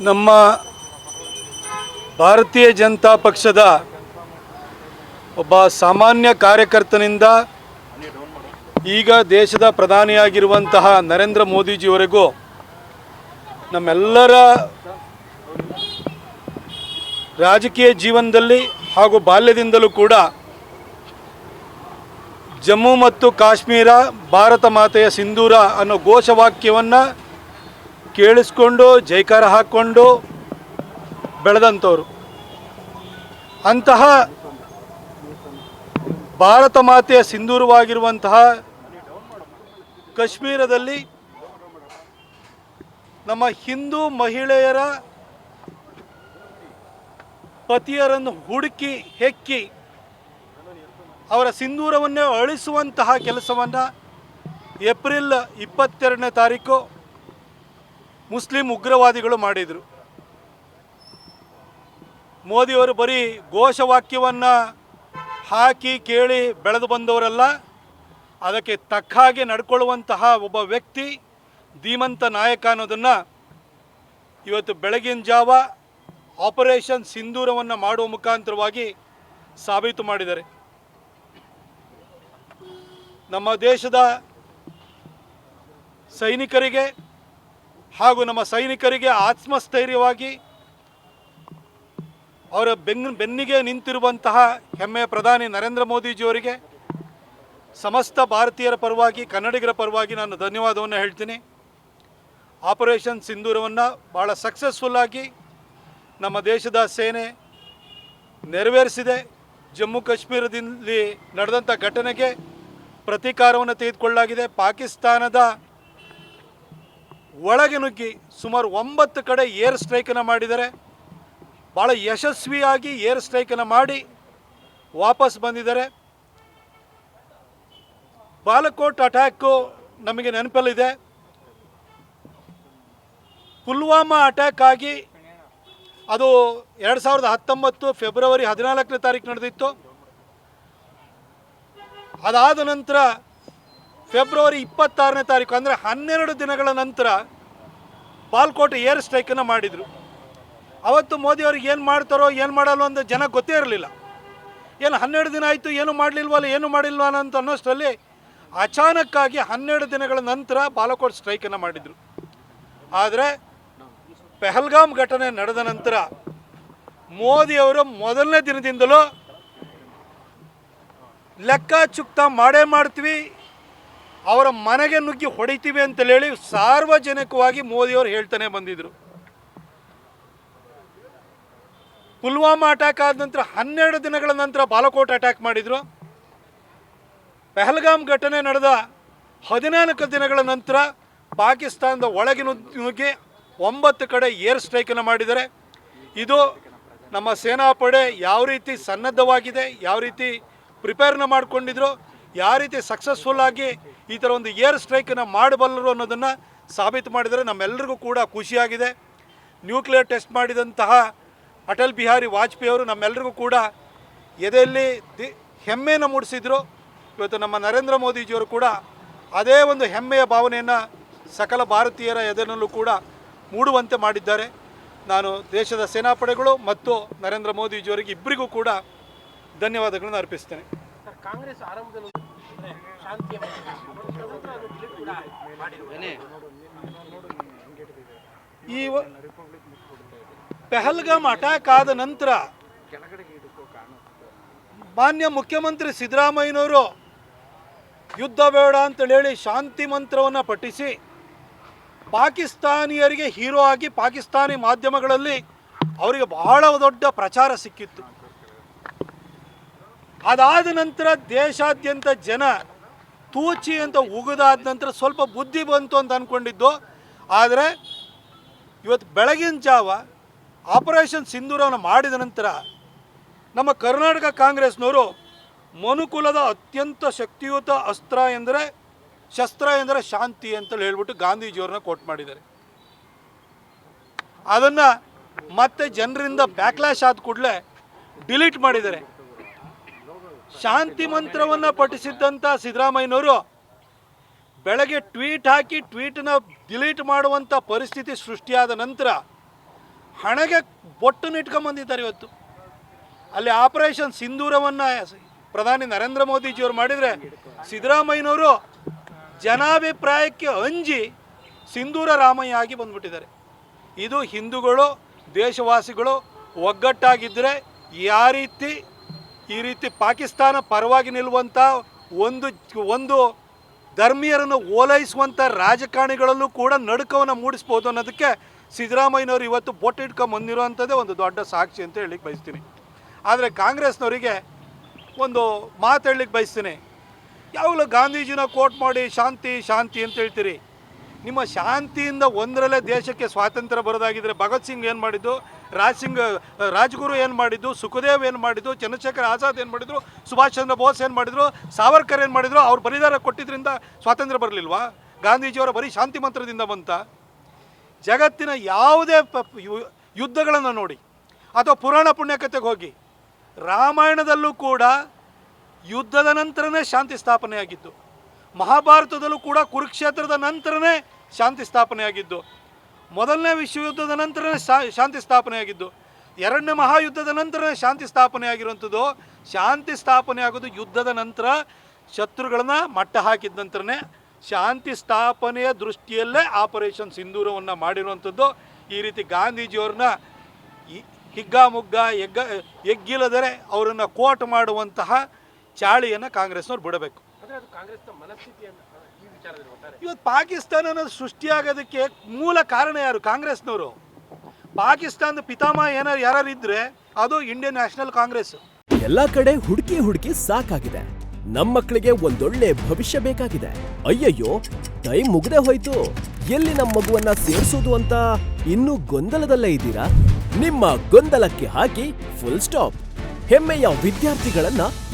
ನಮ್ಮ ಭಾರತೀಯ ಜನತಾ ಪಕ್ಷದ ಒಬ್ಬ ಸಾಮಾನ್ಯ ಕಾರ್ಯಕರ್ತನಿಂದ ಈಗ ದೇಶದ ಪ್ರಧಾನಿಯಾಗಿರುವಂತಹ ನರೇಂದ್ರ ಮೋದಿಜಿಯವರೆಗೂ ನಮ್ಮೆಲ್ಲರ ರಾಜಕೀಯ ಜೀವನದಲ್ಲಿ ಹಾಗೂ ಬಾಲ್ಯದಿಂದಲೂ ಕೂಡ ಜಮ್ಮು ಮತ್ತು ಕಾಶ್ಮೀರ ಭಾರತ ಮಾತೆಯ ಸಿಂಧೂರ ಅನ್ನೋ ಘೋಷವಾಕ್ಯವನ್ನು ಕೇಳಿಸ್ಕೊಂಡು, ಜೈಕಾರ ಹಾಕ್ಕೊಂಡು ಬೆಳೆದಂಥವ್ರು. ಅಂತಹ ಭಾರತ ಮಾತೆಯ ಸಿಂಧೂರವಾಗಿರುವಂತಹ ಕಾಶ್ಮೀರದಲ್ಲಿ ನಮ್ಮ ಹಿಂದೂ ಮಹಿಳೆಯರ ಪತಿಯರನ್ನು ಹುಡುಕಿ ಹೆಕ್ಕಿ ಅವರ ಸಿಂಧೂರವನ್ನೇ ಅಳಿಸುವಂತಹ ಕೆಲಸವನ್ನು ಏಪ್ರಿಲ್ ಇಪ್ಪತ್ತೆರಡನೇ ತಾರೀಕು ಮುಸ್ಲಿಂ ಉಗ್ರವಾದಿಗಳು ಮಾಡಿದರು. ಮೋದಿಯವರು ಬರೀ ಘೋಷವಾಕ್ಯವನ್ನು ಹಾಕಿ, ಕೇಳಿ ಬೆಳೆದು ಬಂದವರಲ್ಲ, ಅದಕ್ಕೆ ತಕ್ಕ ಹಾಗೆ ನಡ್ಕೊಳ್ಳುವಂತಹ ಒಬ್ಬ ವ್ಯಕ್ತಿ ಧೀಮಂತ ನಾಯಕ ಅನ್ನೋದನ್ನು ಇವತ್ತು ಬೆಳಗಿನ ಜಾವ ಆಪರೇಷನ್ ಸಿಂಧೂರವನ್ನು ಮಾಡುವ ಮುಖಾಂತರವಾಗಿ ಸಾಬೀತು ಮಾಡಿದ್ದಾರೆ. ನಮ್ಮ ದೇಶದ ಸೈನಿಕರಿಗೆ ಹಾಗೂ ನಮ್ಮ ಸೈನಿಕರಿಗೆ ಆತ್ಮಸ್ಥೈರ್ಯವಾಗಿ ಅವರ ಬೆನ್ನು ಬೆನ್ನಿಗೆ ನಿಂತಿರುವಂತಹ ಹೆಮ್ಮೆಯ ಪ್ರಧಾನಿ ನರೇಂದ್ರ ಮೋದಿಜಿಯವರಿಗೆ, ಸಮಸ್ತ ಭಾರತೀಯರ ಪರವಾಗಿ, ಕನ್ನಡಿಗರ ಪರವಾಗಿ ನಾನು ಧನ್ಯವಾದವನ್ನು ಹೇಳ್ತೀನಿ. ಆಪರೇಷನ್ ಸಿಂಧೂರವನ್ನು ಭಾಳ ಸಕ್ಸಸ್ಫುಲ್ಲಾಗಿ ನಮ್ಮ ದೇಶದ ಸೇನೆ ನೆರವೇರಿಸಿದೆ. ಜಮ್ಮು ಕಾಶ್ಮೀರದಲ್ಲಿ ನಡೆದಂಥ ಘಟನೆಗೆ ಪ್ರತೀಕಾರವನ್ನು ತೆಗೆದುಕೊಳ್ಳಲಾಗಿದೆ. ಪಾಕಿಸ್ತಾನದ ಒಳಗೆ ನುಗ್ಗಿ ಸುಮಾರು ಒಂಬತ್ತು ಕಡೆ ಏರ್ ಸ್ಟ್ರೈಕನ್ನು ಮಾಡಿದ್ದಾರೆ. ಭಾಳ ಯಶಸ್ವಿಯಾಗಿ ಏರ್ ಸ್ಟ್ರೈಕನ್ನು ಮಾಡಿ ವಾಪಸ್ ಬಂದಿದ್ದಾರೆ. ಬಾಲಕೋಟ್ ಅಟ್ಯಾಕು ನಮಗೆ ನೆನಪಲ್ಲಿದೆ. ಪುಲ್ವಾಮಾ ಅಟ್ಯಾಕ್ ಆಗಿ ಅದು ಎರಡು ಸಾವಿರದ ಹತ್ತೊಂಬತ್ತು ಫೆಬ್ರವರಿ ಹದಿನಾಲ್ಕನೇ ತಾರೀಕು ನಡೆದಿತ್ತು. ಅದಾದ ನಂತರ ಫೆಬ್ರವರಿ ಇಪ್ಪತ್ತಾರನೇ ತಾರೀಕು, ಅಂದರೆ ಹನ್ನೆರಡು ದಿನಗಳ ನಂತರ ಬಾಲ್ಕೋಟ್ ಏರ್ ಸ್ಟ್ರೈಕನ್ನು ಮಾಡಿದರು. ಅವತ್ತು ಮೋದಿಯವ್ರಿಗೆ ಏನು ಮಾಡ್ತಾರೋ, ಏನು ಮಾಡಲ್ವೋ ಅಂತ ಜನ ಗೊತ್ತೇ ಇರಲಿಲ್ಲ. ಏನು ಹನ್ನೆರಡು ದಿನ ಆಯಿತು, ಏನು ಮಾಡಲಿಲ್ವಲ್ಲ, ಏನು ಮಾಡಿಲ್ವ ಅಂತ ಅನ್ನೋಷ್ಟರಲ್ಲಿ ಅಚಾನಕ್ಕಾಗಿ ಹನ್ನೆರಡು ದಿನಗಳ ನಂತರ ಬಾಲಕೋಟ್ ಸ್ಟ್ರೈಕನ್ನು ಮಾಡಿದರು. ಆದರೆ ಪೆಹಲ್ಗಾಮ್ ಘಟನೆ ನಡೆದ ನಂತರ ಮೋದಿಯವರು ಮೊದಲನೇ ದಿನದಿಂದಲೂ ಲೆಕ್ಕ ಚುಕ್ತ ಮಾಡೇ ಮಾಡ್ತೀವಿ ಅವರ ಮನೆಗೆ ನುಗ್ಗಿ ಹೊಡಿತೀವಿ ಅಂತೇಳಿ ಸಾರ್ವಜನಿಕವಾಗಿ ಮೋದಿಯವರು ಹೇಳ್ತಾನೆ ಬಂದಿದ್ರು. ಪುಲ್ವಾಮಾ ಅಟ್ಯಾಕ್ ಆದ ನಂತರ ಹನ್ನೆರಡು ದಿನಗಳ ನಂತರ ಬಾಲಕೋಟ್ ಅಟ್ಯಾಕ್ ಮಾಡಿದರು. ಪೆಹಲ್ಗಾಮ್ ಘಟನೆ ನಡೆದ ಹದಿನಾಲ್ಕು ದಿನಗಳ ನಂತರ ಪಾಕಿಸ್ತಾನದ ಒಳಗೆ ನುಗ್- ನುಗ್ಗಿ ಒಂಬತ್ತು ಕಡೆ ಏರ್ ಸ್ಟ್ರೈಕನ್ನು ಮಾಡಿದ್ದಾರೆ. ಇದು ನಮ್ಮ ಸೇನಾಪಡೆ ಯಾವ ರೀತಿ ಸನ್ನದ್ಧವಾಗಿದೆ, ಯಾವ ರೀತಿ ಪ್ರಿಪೇರ್ನ ಮಾಡಿಕೊಂಡಿದ್ರು ಯಾವ ರೀತಿ ಸಕ್ಸಸ್ಫುಲ್ ಆಗಿ ಈ ಥರ ಒಂದು ಏರ್ ಸ್ಟ್ರೈಕನ್ನು ಮಾಡಬಲ್ಲರು ಅನ್ನೋದನ್ನು ಸಾಬೀತು ಮಾಡಿದರೆ ನಮ್ಮೆಲ್ಲರಿಗೂ ಕೂಡ ಖುಷಿಯಾಗಿದೆ. ನ್ಯೂಕ್ಲಿಯರ್ ಟೆಸ್ಟ್ ಮಾಡಿದಂತಹ ಅಟಲ್ ಬಿಹಾರಿ ವಾಜಪೇಯಿ ಅವರು ನಮ್ಮೆಲ್ಲರಿಗೂ ಕೂಡ ಎದೆಯಲ್ಲಿ ದಿ ಹೆಮ್ಮೆಯನ್ನು ಮೂಡಿಸಿದ್ರು. ಇವತ್ತು ನಮ್ಮ ನರೇಂದ್ರ ಮೋದಿಜಿಯವರು ಕೂಡ ಅದೇ ಒಂದು ಹೆಮ್ಮೆಯ ಭಾವನೆಯನ್ನು ಸಕಲ ಭಾರತೀಯರ ಎದೆನಲ್ಲೂ ಕೂಡ ಮೂಡುವಂತೆ ಮಾಡಿದ್ದಾರೆ. ನಾನು ದೇಶದ ಸೇನಾಪಡೆಗಳು ಮತ್ತು ನರೇಂದ್ರ ಮೋದಿಜಿಯವರಿಗೆ ಇಬ್ಬರಿಗೂ ಕೂಡ ಧನ್ಯವಾದಗಳನ್ನು ಅರ್ಪಿಸ್ತೇನೆ. ಕಾಂಗ್ರೆಸ್ ಆರಂಭದಲ್ಲಿ ಶಾಂತಿಯ. ಈ ಪೆಹಲ್ಗಾಮ್ ಅಟ್ಯಾಕ್ ಆದ ನಂತರ ಮಾನ್ಯ ಮುಖ್ಯಮಂತ್ರಿ ಸಿದ್ದರಾಮಯ್ಯನವರು ಯುದ್ಧ ಬೇಡ ಅಂತೇಳಿ ಶಾಂತಿ ಮಂತ್ರವನ್ನು ಪಠಿಸಿ ಪಾಕಿಸ್ತಾನಿಯರಿಗೆ ಹೀರೋ ಆಗಿ ಪಾಕಿಸ್ತಾನಿ ಮಾಧ್ಯಮಗಳಲ್ಲಿ ಅವರಿಗೆ ಬಹಳ ದೊಡ್ಡ ಪ್ರಚಾರ ಸಿಕ್ಕಿತ್ತು ಅದಾದ ನಂತರ ದೇಶಾದ್ಯಂತ ಜನ ತೂಚಿ ಅಂತ ಉಗಿದಾದ ನಂತರ ಸ್ವಲ್ಪ ಬುದ್ಧಿ ಬಂತು ಅಂತ ಅಂದ್ಕೊಂಡಿದ್ದು ಆದರೆ ಇವತ್ತು ಬೆಳಗಿನ ಜಾವ ಆಪರೇಷನ್ ಸಿಂಧೂರವನ್ನು ಮಾಡಿದ ನಂತರ ನಮ್ಮ ಕರ್ನಾಟಕ ಕಾಂಗ್ರೆಸ್ನವರು ಮನುಕುಲದ ಅತ್ಯಂತ ಶಕ್ತಿಯುತ ಅಸ್ತ್ರ ಎಂದರೆ ಶಸ್ತ್ರ ಎಂದರೆ ಶಾಂತಿ ಅಂತೇಳಿ ಹೇಳ್ಬಿಟ್ಟು ಗಾಂಧೀಜಿಯವ್ರನ್ನ ಕೋಟ್ ಮಾಡಿದ್ದಾರೆ. ಅದನ್ನು ಮತ್ತೆ ಜನರಿಂದ ಬ್ಯಾಕ್ಲ್ಯಾಶ್ ಆದ ಕೂಡಲೇ ಡಿಲೀಟ್ ಮಾಡಿದ್ದಾರೆ. ಶಾಂತಿ ಮಂತ್ರವನ್ನು ಪಠಿಸಿದ್ದಂಥ ಸಿದ್ದರಾಮಯ್ಯನವರು ಬೆಳಗ್ಗೆ ಟ್ವೀಟ್ ಹಾಕಿ ಟ್ವೀಟನ್ನ ಡಿಲೀಟ್ ಮಾಡುವಂಥ ಪರಿಸ್ಥಿತಿ ಸೃಷ್ಟಿಯಾದ ನಂತರ ಹಣೆಗೆ ಬೊಟ್ಟನ್ನು ಇಟ್ಕೊಂಬಂದಿದ್ದಾರೆ ಇವತ್ತು. ಅಲ್ಲಿ ಆಪರೇಷನ್ ಸಿಂಧೂರವನ್ನು ಪ್ರಧಾನಿ ನರೇಂದ್ರ ಮೋದಿಜಿಯವರು ಮಾಡಿದರೆ ಸಿದ್ದರಾಮಯ್ಯನವರು ಜನಾಭಿಪ್ರಾಯಕ್ಕೆ ಅಂಜಿ ಸಿಂಧೂರ ರಾಮಯ್ಯ ಆಗಿ ಬಂದ್ಬಿಟ್ಟಿದ್ದಾರೆ. ಇದು ಹಿಂದೂಗಳು, ದೇಶವಾಸಿಗಳು ಒಗ್ಗಟ್ಟಾಗಿದ್ದರೆ ಯಾವ ರೀತಿ ಈ ರೀತಿ ಪಾಕಿಸ್ತಾನ ಪರವಾಗಿ ನಿಲ್ಲುವಂಥ ಒಂದು ಒಂದು ಧರ್ಮೀಯರನ್ನು ಓಲೈಸುವಂಥ ರಾಜಕಾರಣಿಗಳಲ್ಲೂ ಕೂಡ ನಡುಕವನ್ನು ಮೂಡಿಸ್ಬೋದು ಅನ್ನೋದಕ್ಕೆ ಸಿದ್ದರಾಮಯ್ಯನವರು ಇವತ್ತು ಬೊಟ್ಟು ಇಟ್ಕೊಂಡು ಬಂದಿರೋವಂಥದ್ದೇ ಒಂದು ದೊಡ್ಡ ಸಾಕ್ಷಿ ಅಂತ ಹೇಳಲಿಕ್ಕೆ ಬಯಸ್ತೀನಿ. ಆದರೆ ಕಾಂಗ್ರೆಸ್ನವರಿಗೆ ಒಂದು ಮಾತು ಹೇಳಲಿಕ್ಕೆ ಬಯಸ್ತೀನಿ. ಯಾವಾಗಲೂ ಗಾಂಧೀಜಿನ ಕೋಟ್ ಮಾಡಿ ಶಾಂತಿ ಶಾಂತಿ ಅಂತ ಹೇಳ್ತೀರಿ. ನಿಮ್ಮ ಶಾಂತಿಯಿಂದ ಒಂದರಲ್ಲೇ ದೇಶಕ್ಕೆ ಸ್ವಾತಂತ್ರ್ಯ ಬರೋದಾಗಿದ್ದರೆ ಭಗತ್ ಸಿಂಗ್ ಏನು ಮಾಡಿದ್ದು? ರಾಜ್ ಸಿಂಗ್ ರಾಜ್ಗುರು ಏನು ಮಾಡಿದ್ದು? ಸುಖದೇವ್ ಏನು ಮಾಡಿದ್ದು? ಚಂದ್ರಶೇಖರ್ ಆಜಾದ್ ಏನು ಮಾಡಿದ್ರು? ಸುಭಾಷ್ ಚಂದ್ರ ಬೋಸ್ ಏನು ಮಾಡಿದ್ರು? ಸಾವರ್ಕರ್ ಏನು ಮಾಡಿದ್ರು? ಅವ್ರು ಬಲಿದಾನ ಕೊಟ್ಟಿದ್ರಿಂದ ಸ್ವಾತಂತ್ರ್ಯ ಬರಲಿಲ್ವಾ? ಗಾಂಧೀಜಿಯವರ ಬರೀ ಶಾಂತಿ ಮಂತ್ರದಿಂದ ಬಂತ? ಜಗತ್ತಿನ ಯಾವುದೇ ಯುದ್ಧಗಳನ್ನು ನೋಡಿ. ಅಥವಾ ಪುರಾಣ ಪುಣ್ಯಕಥೆಗೆ ಹೋಗಿ. ರಾಮಾಯಣದಲ್ಲೂ ಕೂಡ ಯುದ್ಧದ ನಂತರನೇ ಶಾಂತಿ ಸ್ಥಾಪನೆಯಾಗಿದ್ದು ಮಹಾಭಾರತದಲ್ಲೂ ಕೂಡ ಕುರುಕ್ಷೇತ್ರದ ನಂತರನೇ ಶಾಂತಿ ಸ್ಥಾಪನೆಯಾಗಿದ್ದು, ಮೊದಲನೇ ವಿಶ್ವಯುದ್ಧದ ನಂತರನೇ ಶಾಂತಿ ಸ್ಥಾಪನೆಯಾಗಿದ್ದು, ಎರಡನೇ ಮಹಾಯುದ್ಧದ ನಂತರನೇ ಶಾಂತಿ ಸ್ಥಾಪನೆಯಾಗಿರುವಂಥದ್ದು, ಶಾಂತಿ ಸ್ಥಾಪನೆ ಆಗೋದು ಯುದ್ಧದ ನಂತರ ಶತ್ರುಗಳನ್ನ ಮಟ್ಟ ಹಾಕಿದ ನಂತರನೇ ಶಾಂತಿ ಸ್ಥಾಪನೆಯ ದೃಷ್ಟಿಯಲ್ಲೇ ಆಪರೇಷನ್ ಸಿಂಧೂರವನ್ನು ಮಾಡಿರುವಂಥದ್ದು. ಈ ರೀತಿ ಗಾಂಧೀಜಿಯವ್ರನ್ನ ಹಿಗ್ಗ ಹಿಗ್ಗಾಮುಗ್ಗ, ಎಗ್ಗ, ಎಗ್ಗಿಲ್ಲದರೆ ಅವರನ್ನು ಕೋಟ್ ಮಾಡುವಂತಹ ಚಾಳಿಯನ್ನು ಕಾಂಗ್ರೆಸ್ನವ್ರು ಬಿಡಬೇಕು. ಇವತ್ತು ಪಾಕಿಸ್ತಾನ ಅನ್ನೋದು ಸೃಷ್ಟಿಯಾಗೋದಕ್ಕೆ ಮೂಲ ಕಾರಣ ಯಾರು? ಕಾಂಗ್ರೆಸ್ನವರು. ಪಾಕಿಸ್ತಾನದ ಪಿತಾಮಹ ಏನಾರು ಯಾರು ಇದ್ರೆ ಅದು ಇಂಡಿಯನ್ ನ್ಯಾಷನಲ್ ಕಾಂಗ್ರೆಸ್. ಎಲ್ಲಾ ಕಡೆ ಹುಡುಕಿ ಹುಡುಕಿ ಸಾಕಾಗಿದೆ. ನಮ್ಮ ಮಕ್ಕಳಿಗೆ ಒಂದೊಳ್ಳೆ ಭವಿಷ್ಯ ಬೇಕಾಗಿದೆ. ಅಯ್ಯಯ್ಯೋ ಟೈಮ್ ಮುಗ್ದೆ ಹೋಯ್ತು. ಎಲ್ಲಿ ನಮ್ಮ ಮಗುವನ್ನ ಸೇರಿಸೋದು ಅಂತ ಇನ್ನೂ ಗೊಂದಲದಲ್ಲೇ ಇದ್ದೀರಾ? ನಿಮ್ಮ ಗೊಂದಲಕ್ಕೆ ಹಾಕಿ ಫುಲ್ ಸ್ಟಾಪ್ ಹೆಮ್ಮೆಯ ವಿದ್ಯಾರ್ಥಿಗಳನ್ನ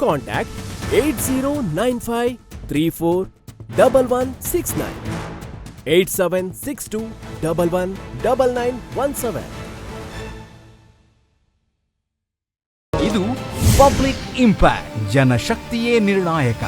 contact at zero nine five three four double one six nine eight seven six two double one double nine one seven ಇದು ಪಬ್ಲಿಕ್ ಇಂಪ್ಯಾಕ್ಟ್, ಜನಶಕ್ತಿಯೇ ನಿರ್ಣಾಯಕ.